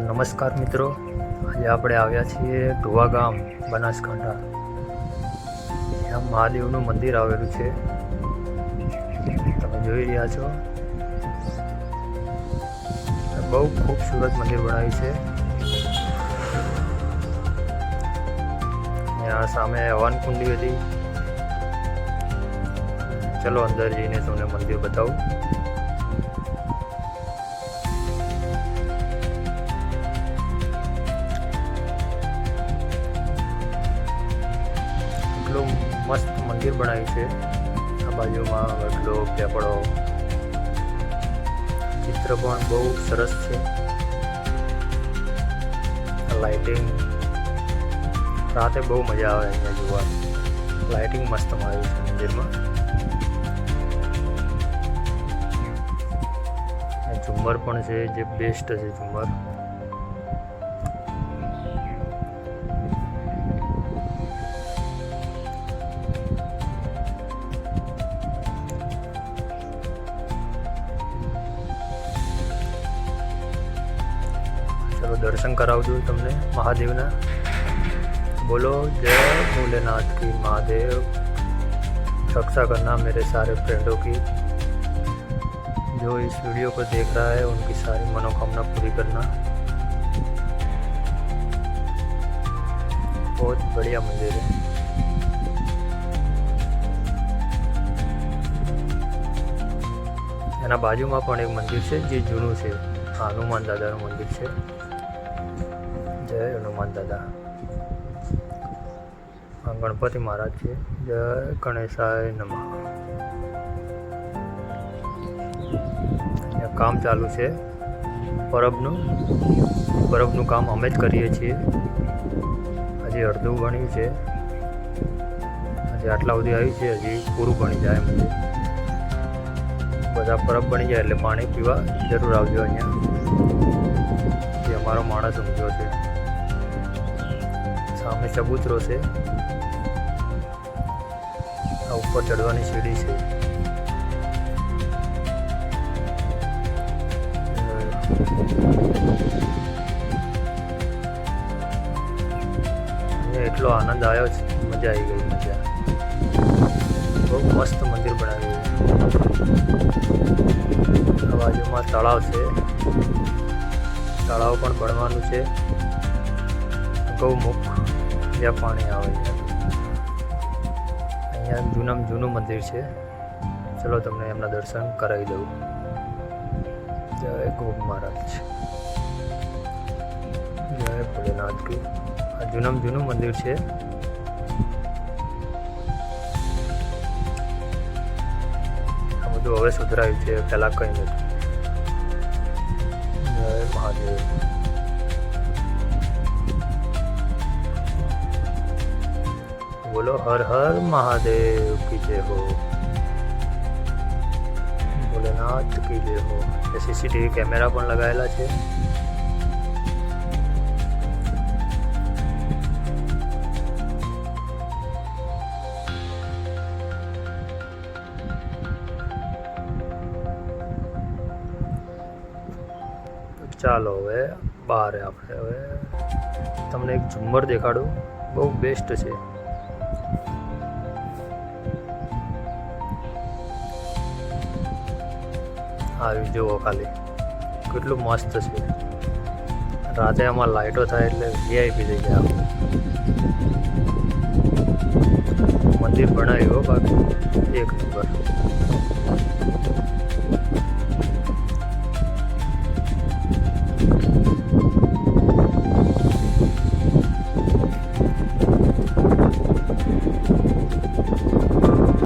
નમસ્કાર મિત્રો. આજે આપણે આવ્યા છીએ ધોવા ગામ, બનાસકાંઠા. ત્યાં મહાદેવનું મંદિર આવેલું છે. તમે જોઈ રહ્યા છો. બહુ ખૂબસૂરત મંદિર બનાવ્યું છે. ત્યાં સામે હવન કુંડી હતી. ચલો અંદર જઈને તમને મંદિર બતાવું. મંદિર બનાવ્યું છે આ બાજુમાં વડલો પેપડો ચિત્ર પણ બહુ સરસ છે લાઇટિંગ રાતે બહુ મજા આવે અહીંયા જોવા લાઇટિંગ મસ્ત માર્યું છે મંદિરમાં અને ઝુમ્મર પણ છે જે બેસ્ટ છે ઝુમ્મર દર્શન કરાવજો તમને મહાદેવના બોલો जय भोलेनाथ की महादेव रक्षा करना मेरे सारे फ्रेंडों की जो इस वीडियो को देख रहा है उनकी सारी मनोकामना पूरी करना बहुत बढ़िया मंदिर है એના બાજુમાં પણ એક મંદિર છે જે જૂનું છે આ હનુમાન દાદાનું મંદિર છે જય હનુમાન દાદા. ગણપતિ મહારાજ છે. જય ગણેશાય નમઃ. કામ ચાલુ છે. પરબનું. પરબનું કામ અમે જ કરીએ છીએ. હજી અડધું બન્યું છે. હજી આટલા સુધી આવ્યું છે, હજી પૂરું બની જાય એમ બધા પરબ બની જાય એટલે પાણી પીવા જરૂર આવજો અહીંયા. જે અમારો માણસ ઊંઘ્યો છે. સામે ચબૂતરો છે. આ ઉપર ચડવાની સીડી છે. એટલો આનંદ આવ્યો છે. મજા આવી ગઈ મજા. બહુ મસ્ત મંદિર બનાવ્યું આ બાજુમાં તળાવ છે. તળાવ પણ બનવાનું છે. ગૌમુખ. જ્યાં પાણી આવે છે. અહીંયા જૂનામાં જૂનું મંદિર છે. ચલો તમને એમના દર્શન કરાવી દઉં. જય ગોપ મહારાજ. જય ભોલેનાથ કી. આ જૂનામાં જૂનું મંદિર છે. આ બધું હવે સુધરાયું છે. પહેલાં કંઈ નહોતું. જય મહાદેવ. બોલો, હર હર મહાદેવ કી જય હો. ભોલેનાથ કી જય હો. સીસીટીવી કેમેરા પણ લગાવેલા છે. ચાલો હવે બહાર આપણે હવે તમને એક ઝુમ્મર દેખાડું. બહુ બેસ્ટ છે. આવી જુઓ ખાલી કેટલું મસ્ત છે. રાતે આમાં લાઇટો થાય એટલે વીઆઈપી થઈ જાય મંદિર બનાવ્યું બાકી. એક નંબર.